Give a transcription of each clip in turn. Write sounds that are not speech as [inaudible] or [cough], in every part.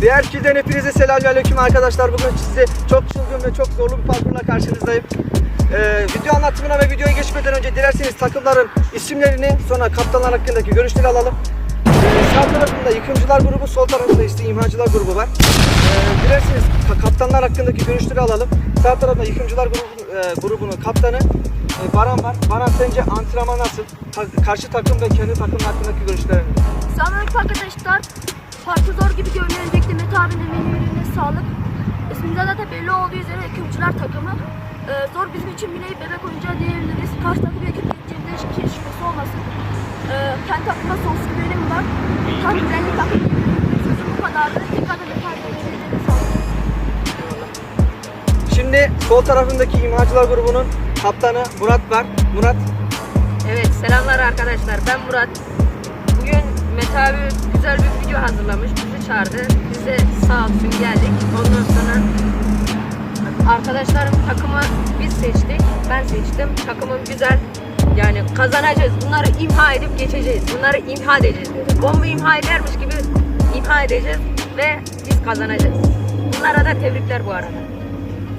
Diğer kilden hepinize selamünaleyküm arkadaşlar. Bugün size çok çılgın ve çok zorlu bir parkurla karşınızdayım. Ee, video anlatımına ve videoya geçmeden önce dilerseniz takımların isimlerini sonra kaptanlar hakkındaki görüşleri alalım. Ee, sağ tarafında yıkımcılar grubu, sol tarafında ise imhacılar grubu var. Ee, dilerseniz ka- kaptanlar hakkındaki görüşleri alalım. Sağ tarafta yıkımcılar grubu, e, grubunun kaptanı e, Baran var. Baran sence antrenman nasıl? Ta- karşı takım ve kendi takım hakkındaki görüşlerini. Selamünaleyküm arkadaşlar. Parkur zor gibi görünüyor. Öncelikle Mete abinin emeğine sağlık. İsmimizden zaten belli olduğu üzere ekipçiler takımı. Ee, zor bizim için bir bebek oyuncağı diyebiliriz. Karşı takım ekip geçeceğimizde hiç hiç şüphesi olmasın. Ee, kendi takımda sonsuz güvenim var. Tam güvenlik takım. Sözüm bu kadardı. Mete abinin emeğine sağlık. Şimdi sol tarafındaki imhacılar grubunun kaptanı Murat var. Murat Evet selamlar arkadaşlar ben Murat. Bugün Mete abi güzel bir video hazırlamış bizi çağırdı. Biz de sağ olsun geldik. Ondan sonra arkadaşlarım takımı biz seçtik. Ben seçtim. Takımım güzel. Yani kazanacağız. Bunları imha edip geçeceğiz. Bunları imha edeceğiz. Bomba imha edermiş gibi imha edeceğiz ve biz kazanacağız. Bunlara da tebrikler bu arada.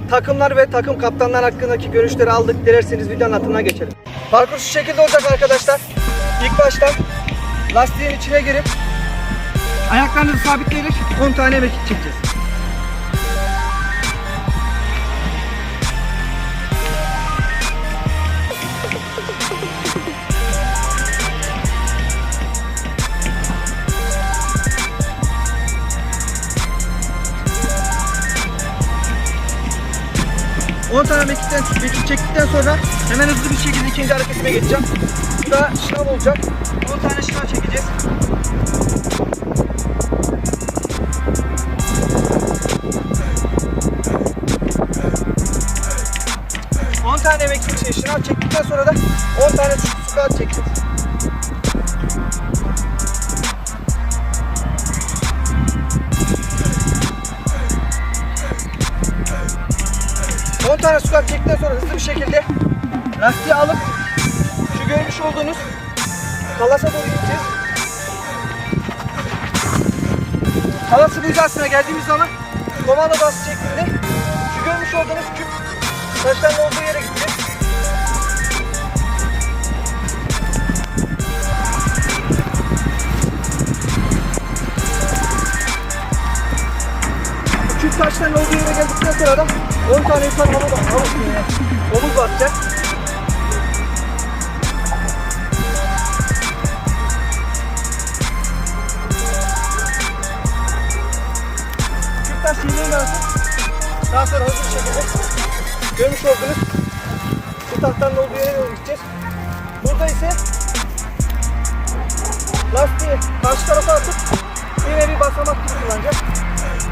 takımlar ve takım kaptanlar hakkındaki görüşleri aldık. Dilerseniz video anlatımına geçelim. Parkur şu şekilde olacak arkadaşlar. İlk başta lastiğin içine girip ayaklarınızı sabitleyerek 10 tane mekik çekeceğiz. On tane mekikten mekik çektikten sonra hemen hızlı bir şekilde ikinci hareketime geçeceğim. Bu da şınav olacak. 10 tane şınav çekeceğiz. On tane mekik şey, şınav çektikten sonra da 10 tane su kağıt çekeceğiz. On tane squat çektikten sonra hızlı bir şekilde lastiği alıp şu görmüş olduğunuz kalasa doğru gideceğiz. Kalasın hizasına geldiğimiz zaman komando bası şeklinde şu görmüş olduğunuz küp taşların olduğu yere gideceğiz. Küp taşların olduğu yere geldikten sonra da 10 tane yukarı havuz, havuz, omuz basacak. Küp taş yediği lazım. Daha sonra hızlı bir şekilde görmüş olduğunuz bu tahtanın olduğu yere doğru gideceğiz. Burada ise lastiği karşı tarafa atıp yine bir basamak gibi kullanacağız.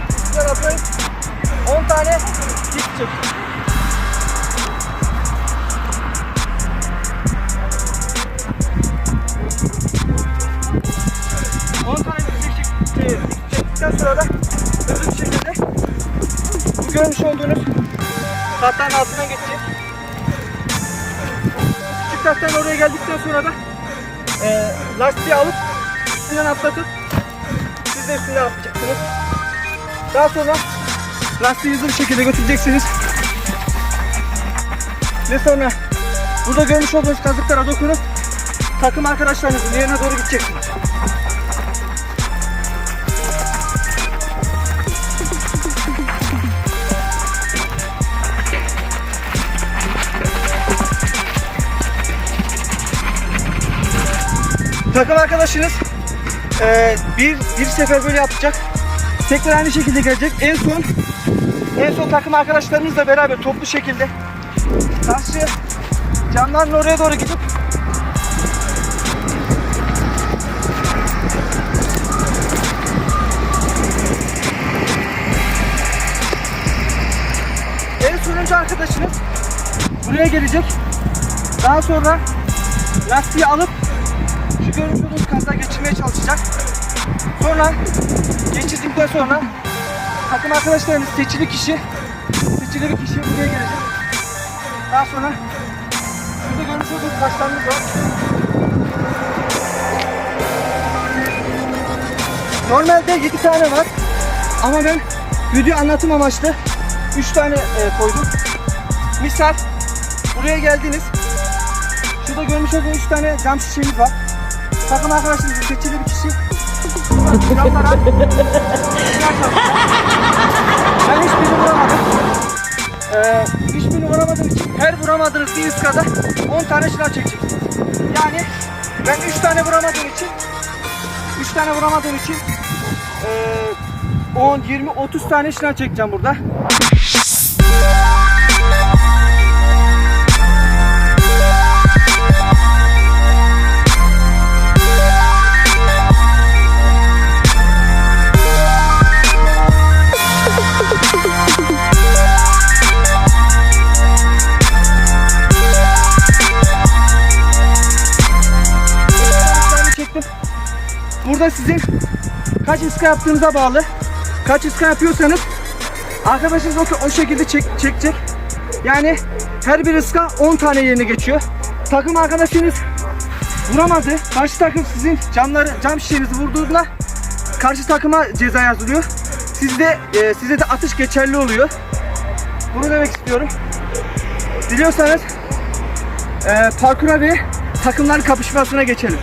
Üstünden atlayıp 10 tane dik çektikten sonra da hızlı bir şekilde bu görmüş olduğunuz tahtanın altına geçeceğiz. Küçük tahtanın oraya geldikten sonra da e, lastiği alıp üstünden atlatıp siz de üstünden atlayacaksınız. Daha sonra lastiği hızlı bir şekilde götüreceksiniz. Ve sonra burada görmüş olduğunuz kazıklara dokunup takım arkadaşlarınızın yerine doğru gideceksiniz. Takım arkadaşınız eee, bir bir sefer böyle yapacak. Tekrar aynı şekilde gelecek. En son en son takım arkadaşlarınızla beraber toplu şekilde karşı camların oraya doğru gidip en sonuncu arkadaşınız buraya gelecek. Daha sonra lastiği alıp şu görmüş olduğunuz kaza geçirmeye çalışacak. Sonra geçirdikten sonra takım arkadaşlarınız seçili kişi seçili bir kişi buraya gelecek. Daha sonra burada görmüş olduğunuz taşlarımız var. Normalde 7 tane var. Ama ben video anlatım amaçlı 3 tane e, koydum. Misal buraya geldiniz. Şurada görmüş olduğunuz 3 tane cam şişemiz var. Takım arkadaşınız seçili bir kişi. Camlara [laughs] ben hiçbirini vuramadım. Ee, hiçbirini vuramadığım için her vuramadığınız bir ıskada 10 tane şınav çekeceksiniz. Yani ben 3 tane vuramadığım için 3 tane vuramadığım için ee, 10, 20, 30 tane şınav çekeceğim burada. Burada sizin kaç ıska yaptığınıza bağlı. Kaç ıska yapıyorsanız arkadaşınız o, o şekilde çek, çekecek. Yani her bir ıska 10 tane yerine geçiyor. Takım arkadaşınız vuramadı. Karşı takım sizin camları, cam şişenizi vurduğunda karşı takıma ceza yazılıyor. Sizde e, size de atış geçerli oluyor. Bunu demek istiyorum. Diliyorsanız e, parkura ve takımların kapışmasına geçelim.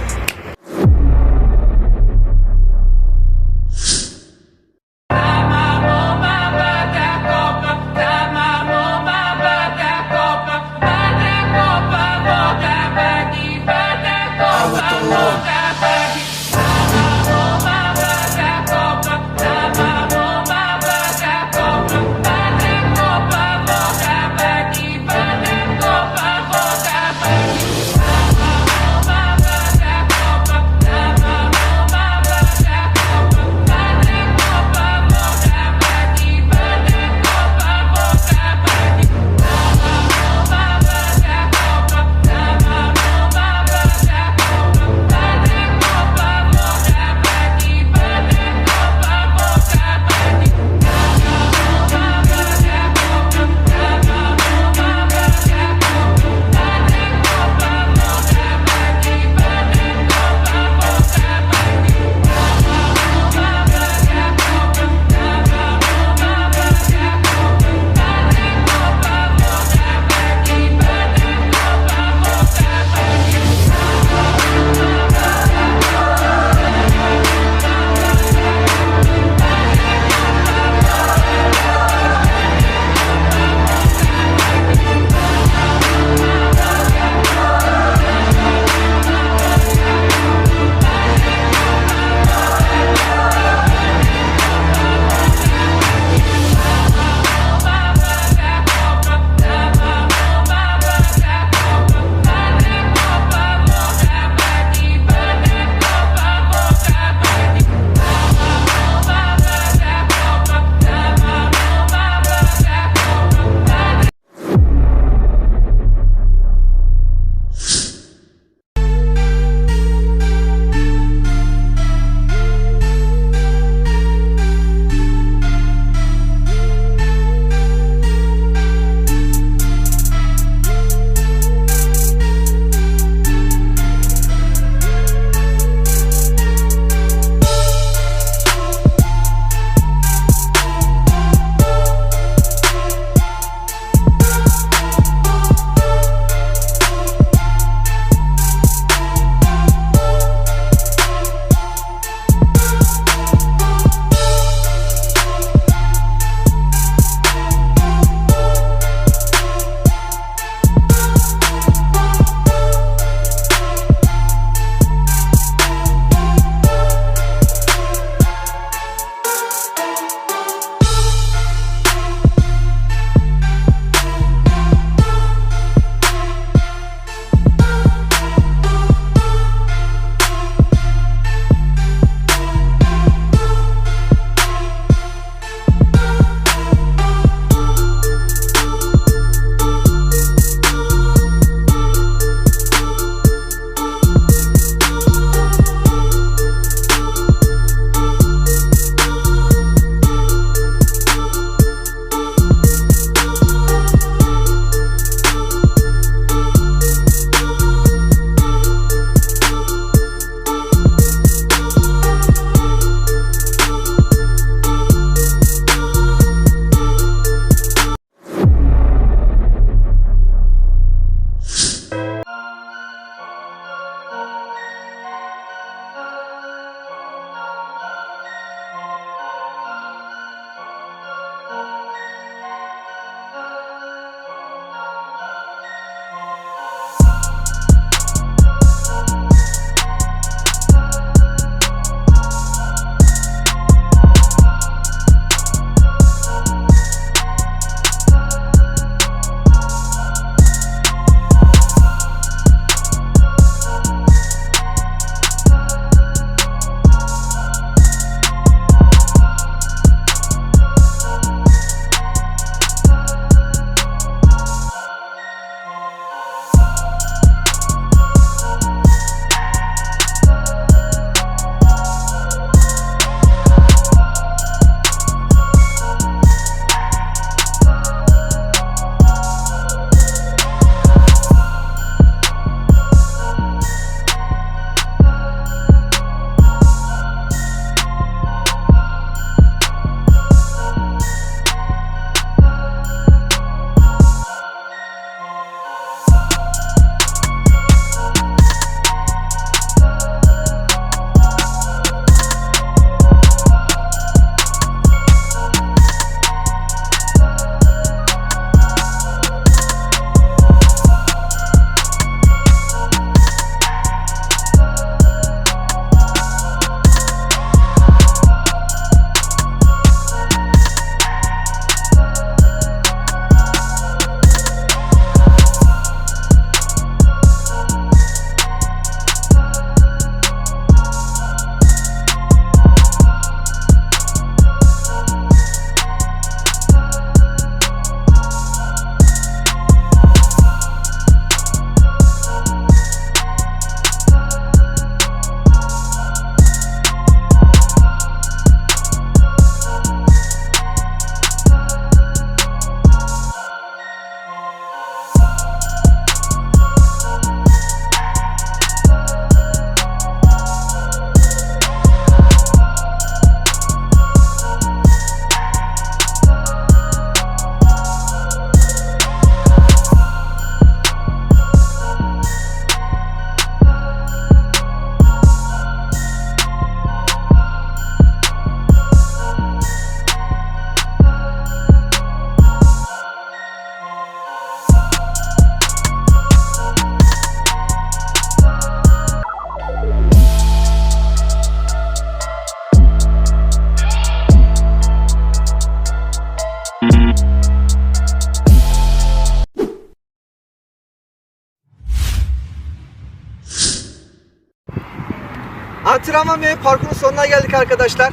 Antrenman ve parkurun sonuna geldik arkadaşlar.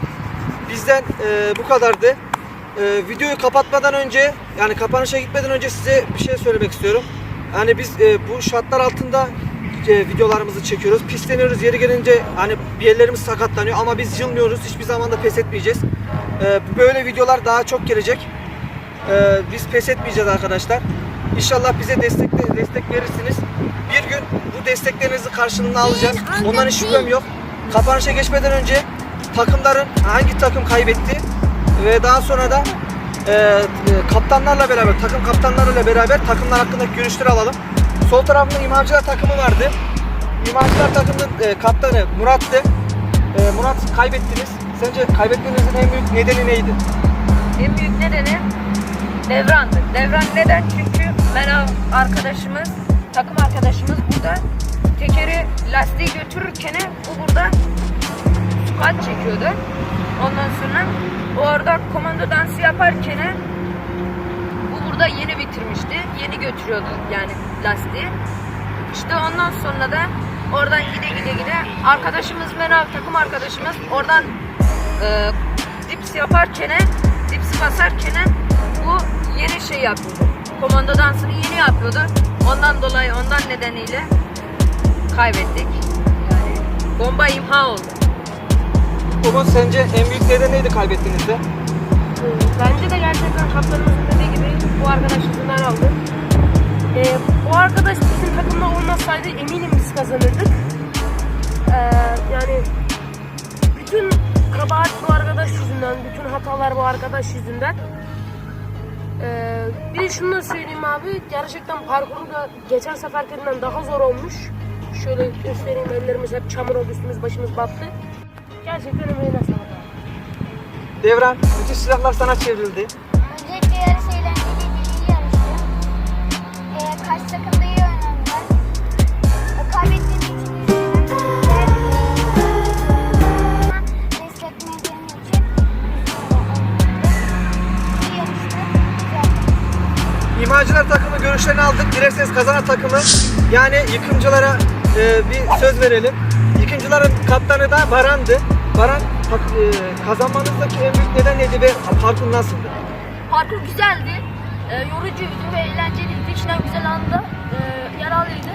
Bizden e, bu kadardı. E, videoyu kapatmadan önce yani kapanışa gitmeden önce size bir şey söylemek istiyorum. Yani biz e, bu şartlar altında e, videolarımızı çekiyoruz. Pisleniyoruz yeri gelince hani bir yerlerimiz sakatlanıyor ama biz yılmıyoruz. Hiçbir zaman da pes etmeyeceğiz. E, böyle videolar daha çok gelecek. E, biz pes etmeyeceğiz arkadaşlar. İnşallah bize destek destek verirsiniz. Bir gün bu desteklerinizin karşılığını alacağız. Ondan hiç şüphem yok. Kapanışa geçmeden önce takımların hangi takım kaybetti ve daha sonra da e, e, kaptanlarla beraber, takım kaptanlarıyla beraber takımlar hakkındaki görüşleri alalım. Sol tarafında İmamcılar takımı vardı. İmamcılar takımının e, kaptanı Murat'tı. E, Murat kaybettiniz. Sence kaybetmenizin en büyük nedeni neydi? En büyük nedeni Devran'dır. Devran neden? Çünkü Menav arkadaşımız, takım arkadaşımız burada tekeri lastiği götürürken bu burada squat çekiyordu. Ondan sonra o orada komando dansı yaparken bu burada yeni bitirmişti. Yeni götürüyordu yani lastiği. İşte ondan sonra da oradan gide gide gide arkadaşımız Menav takım arkadaşımız oradan e, dips yaparken dipsi basarken bu yeni şey yapıyordu. Komando dansını yeni yapıyordu. Ondan dolayı ondan nedeniyle kaybettik. Yani bomba imha oldu. Umut sence en büyük neden neydi kaybettiğinizde? Bence de gerçekten kaptanımızın dediği gibi bu arkadaş yüzünden aldı. Ee, bu arkadaş bizim takımda olmasaydı eminim biz kazanırdık. Ee, yani bütün kabahat bu arkadaş yüzünden, bütün hatalar bu arkadaş yüzünden. Ee, bir de şunu da söyleyeyim abi, gerçekten parkuru da geçen seferkinden daha zor olmuş. Şöyle göstereyim, ellerimiz hep çamur oldu, üstümüz başımız battı. Gerçekten emeğine sağlık. Devran, bütün silahlar sana çevrildi. Öncelikle yarış eğlenceliydi, iyi yarıştı. Ee, karşı takım da iyi oynadılar. Ee, kaybettiğim için üzgünüm. Ve destekmediğim için üzgünüm. İyi yarıştı. Güzel. İmacılar takımı görüşlerini aldık. Dilerseniz kazanan takımı yani yıkımcılara e, bir söz verelim. Yıkımcıların kaptanı da Baran'dı. Baran e, kazanmanızdaki en büyük neden neydi ve parkur nasıldı? Parkur güzeldi. E, yorucuydu ve eğlenceliydi. İçinden güzel anda e, yararlıydı.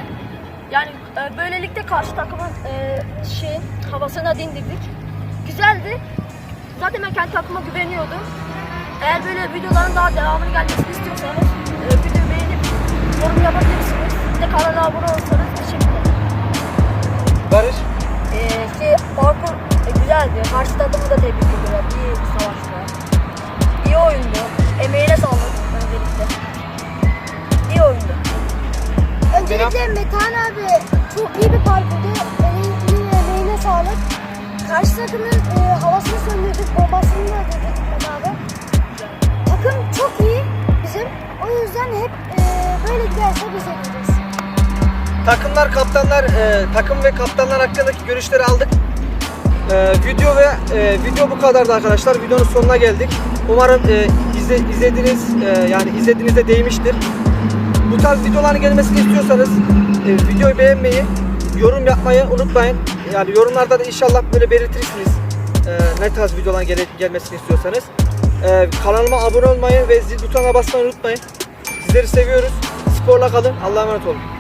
Yani e, böylelikle karşı takımın e, şey havasına dindirdik. Güzeldi. Zaten ben kendi takıma güveniyordum. Eğer böyle videoların daha devamını gelmesini istiyorsanız e, videoyu beğenip yorum yapabilirsiniz. Bir de kanala abone olursanız teşekkür ederim. Barış, Ee, şey, parkur e, güzeldi. Karşı takımı da tebrik ediyorum. İyi savaştı. İyi oyundu. Emeğine sağlık öncelikle. İyi oyundu. Öncelikle Metehan abi çok iyi bir parkurdu. Emeğine, emeğine sağlık. Karşı takımın e, havasını söndürdük, bombasını da öldürdük Metehan abi. Takım çok iyi bizim. O yüzden hep e, böyle giderse biz yeneceğiz. Takımlar, kaptanlar, e, takım ve kaptanlar hakkındaki görüşleri aldık. E, video ve e, video bu kadardı arkadaşlar. Videonun sonuna geldik. Umarım e, izle, izlediğiniz e, yani izlediğinizde değmiştir. Bu tarz videoların gelmesini istiyorsanız e, videoyu beğenmeyi, yorum yapmayı unutmayın. Yani yorumlarda da inşallah böyle belirtirsiniz e, ne tarz videoların gele- gelmesini istiyorsanız. E, kanalıma abone olmayı ve zil butonuna basmayı unutmayın. Sizleri seviyoruz. Sporla kalın. Allah'a emanet olun.